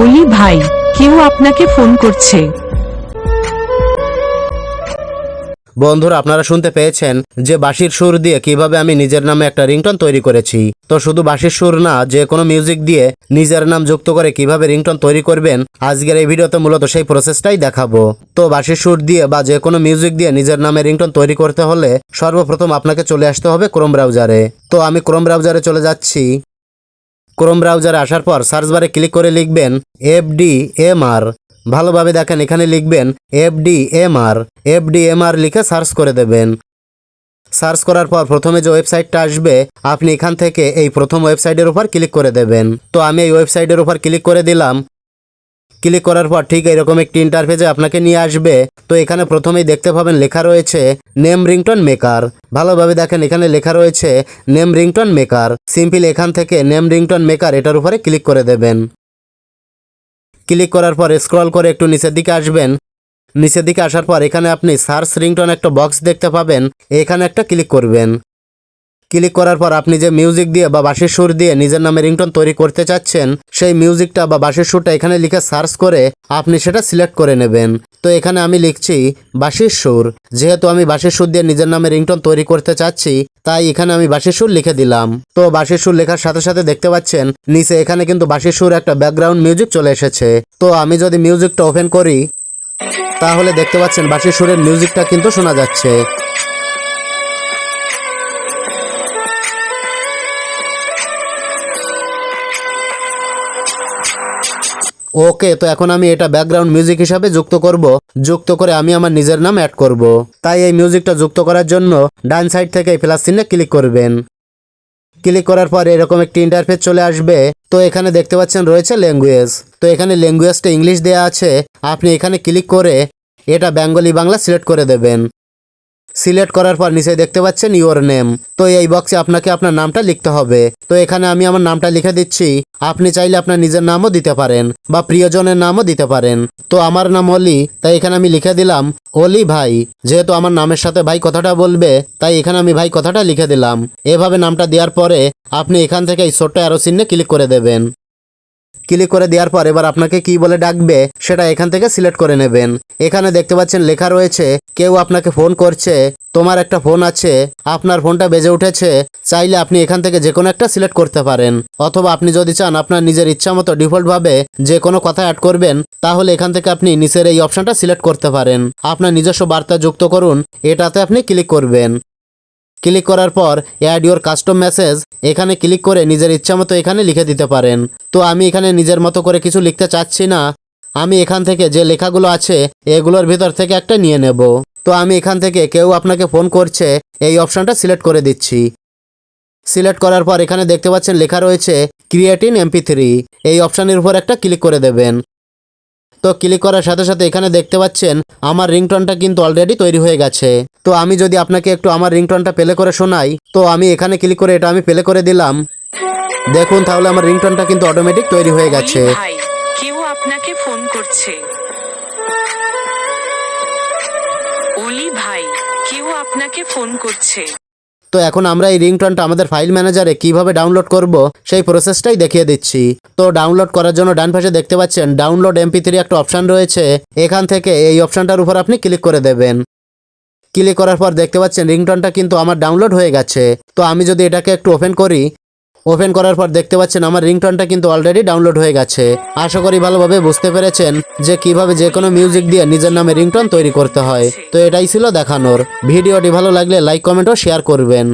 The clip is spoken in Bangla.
অলি ভাই, কেউ আপনাকে ফোন করছে। বন্ধুরা, আপনারা শুনতে পেয়েছেন যে বাঁশির সুর দিয়ে কীভাবে আমি নিজের নামে একটা রিংটন তৈরি করেছি। তো শুধু বাঁশির সুর না, যে কোনো মিউজিক দিয়ে নিজের নাম যুক্ত করে কীভাবে রিংটন তৈরি করবেন, আজকের এই ভিডিওতে মূলত সেই প্রসেসটাই দেখাবো। তো বাঁশির সুর দিয়ে বা যে কোনো মিউজিক দিয়ে নিজের নামে রিংটন তৈরি করতে হলে সর্বপ্রথম আপনাকে চলে আসতে হবে ক্রোম ব্রাউজারে তো আমি ক্রোম ব্রাউজারে চলে যাচ্ছি। ক্রোম ব্রাউজারে আসার পর সার্চ বারে ক্লিক করে লিখবেন এফ ডি এম আর ভালোভাবে দেখেন, এখানে লিখবেন F D M R F D M R লিখে সার্চ করে দেবেন। সার্চ করার পর প্রথমে যে ওয়েবসাইটটা আসবে, আপনি এখান থেকে এই প্রথম ওয়েবসাইটের উপর ক্লিক করে দেবেন। তো আমি এই ওয়েবসাইটের উপর ক্লিক করে দিলাম। ক্লিক করার পর ঠিক এরকম একটি ইন্টারফেসে আপনাকে নিয়ে আসবে। তো এখানে প্রথমেই দেখতে পাবেন লেখা রয়েছে, নেম রিংটন মেকার। ভালোভাবে দেখেন এখানে লেখা রয়েছে, নেম রিংটন মেকার। সিম্পল এখান থেকে নেম রিংটন মেকার এটার উপরে ক্লিক করে দেবেন। ক্লিক করার পর স্ক্রল করে একটু নিচের দিকে আসবেন। নিচের দিকে আসার পর এখানে আপনি সার্চ রিংটন একটা বক্স দেখতে পাবেন। এখানে একটা ক্লিক করবেন। ক্লিক করার পর আপনি যে মিউজিক দিয়ে বা বাঁশির সুর দিয়ে নিজের নামে রিংটন তৈরি করতে চাচ্ছেন, সেই মিউজিকটা বা বাঁশির সুরটা এখানে লিখে সার্চ করে আপনি সেটা সিলেক্ট করে নেবেন। তো এখানে আমি লিখছি বাঁশির সুর। যেহেতু আমি বাঁশির সুর দিয়ে নিজের নামে রিংটন তৈরি করতে চাচ্ছি, তাই এখানে আমি বাঁশির সুর লিখে দিলাম। তো বাঁশির সুর লেখার সাথে সাথে দেখতে পাচ্ছেন, নিচে এখানে কিন্তু বাঁশির সুর একটা ব্যাকগ্রাউন্ড মিউজিক চলে এসেছে। তো আমি যদি মিউজিকটা ওপেন করি, তাহলে দেখতে পাচ্ছেন বাঁশির সুরের মিউজিকটা কিন্তু শোনা যাচ্ছে। ওকে, তো এখন আমি এটা ব্যাকগ্রাউন্ড মিউজিক হিসাবে যুক্ত করব। যুক্ত করে আমি আমার নিজের নাম অ্যাড করব। তাই এই মিউজিকটা যুক্ত করার জন্য ডান সাইড থেকে এই প্লাস চিহ্নে ক্লিক করবেন। ক্লিক করার পর এরকম একটি ইন্টারফেস চলে আসবে। তো এখানে দেখতে পাচ্ছেন রয়েছে ল্যাঙ্গুয়েজ তো এখানে ল্যাঙ্গুয়েজটা ইংলিশ দেয়া আছে। আপনি এখানে ক্লিক করে এটা বেঙ্গলি বাংলা সিলেক্ট করে দেবেন। সিলেক্ট করার পর নিচে দেখতে পাচ্ছেন ইওর নেম তো এই বক্সে আপনাকে আপনার নামটা লিখতে হবে। তো এখানে আমি আমার নামটা লিখে দিচ্ছি। আপনি চাইলে আপনার নিজের নামও দিতে পারেন বা প্রিয়জনের নামও দিতে পারেন। তো আমার নাম অলি তাই এখানে আমি লিখে দিলাম অলি ভাই। যেহেতু আমার নামের সাথে ভাই কথাটা বলবে, তাই এখানে আমি ভাই কথাটা লিখে দিলাম। এভাবে নামটা দেওয়ার পরে আপনি এখান থেকে এই ছোট্ট অ্যারো চিহ্নে ক্লিক করে দেবেন। ক্লিক করে দেওয়ার পর এবার আপনাকে কি বলে ডাকবে, সেটা এখান থেকে সিলেক্ট করে নেবেন। এখানে দেখতে পাচ্ছেন লেখা রয়েছে, কেউ আপনাকে ফোন করছে, তোমার একটা ফোন আছে, আপনার ফোনটা বেজে উঠেছে, চাইলে আপনি এখান থেকে যে কোনো একটা সিলেক্ট করতে পারেন। অথবা আপনি যদি চান আপনার নিজের ইচ্ছা মতো ডিফল্টভাবে যে কোনো কথা অ্যাড করবেন, তাহলে এখান থেকে আপনি নিচের এই অপশনটা সিলেক্ট করতে পারেন। আপনার নিজস্ব বার্তা যুক্ত করুন, এটাতে আপনি ক্লিক করবেন। ক্লিক করার পর অ্যাড ইওর কাস্টম মেসেজ এখানে ক্লিক করে নিজের ইচ্ছা মতো এখানে লিখে দিতে পারেন। তো আমি এখানে নিজের মতো করে কিছু লিখতে চাচ্ছি না। আমি এখান থেকে যে লেখাগুলো আছে এগুলোর ভিতর থেকে একটা নিয়ে নেব। তো আমি এখান থেকে কেউ আপনাকে ফোন করছে, এই অপশানটা সিলেক্ট করে দিচ্ছি। সিলেক্ট করার পর এখানে দেখতে পাচ্ছেন লেখা রয়েছে ক্রিয়েটিন এমপি থ্রি এই অপশানের উপর একটা ক্লিক করে দেবেন। তো ক্লিক করার সাথে সাথে এখানে দেখতে পাচ্ছেন আমার রিংটনটা কিন্তু অলরেডি তৈরি হয়ে গেছে। তো আমি যদি আপনাকে একটু আমার রিংটনটা প্লে করে শোনাই, তো আমি এখানে ক্লিক করে এটা আমি প্লে করে দিলাম। দেখুন তাহলে আমার রিংটনটা কিন্তু অটোমেটিক তৈরি হয়ে গেছে। কেউ আপনাকে ফোন করছে। অলি ভাই, কেউ আপনাকে ফোন করছে। তো এখন আমরা এই রিংটনটা আমাদের ফাইল ম্যানেজারে কীভাবে ডাউনলোড করব, সেই প্রসেসটাই দেখিয়ে দিচ্ছি। তো ডাউনলোড করার জন্য ডান পাশে দেখতে পাচ্ছেন, ডাউনলোড এমপি থ্রি একটা অপশান রয়েছে। এখান থেকে এই অপশানটার উপর আপনি ক্লিক করে দেবেন। ক্লিক করার পর দেখতে পাচ্ছেন, রিংটনটা কিন্তু আমার ডাউনলোড হয়ে গেছে। তো আমি যদি এটাকে একটু ওপেন করি ওপেন করার পর দেখতে পাচ্ছেন আমার রিংটনটা কিন্তু অলরেডি ডাউনলোড হয়ে গেছে। আশা করি ভালোভাবে বুঝতে পেরেছেন যে কীভাবে যে কোনো মিউজিক দিয়ে নিজের নামে রিংটন তৈরি করতে হয়। তো এটাই ছিল দেখানোর। ভিডিওটি ভালো লাগলে লাইক কমেন্ট ও শেয়ার করবেন।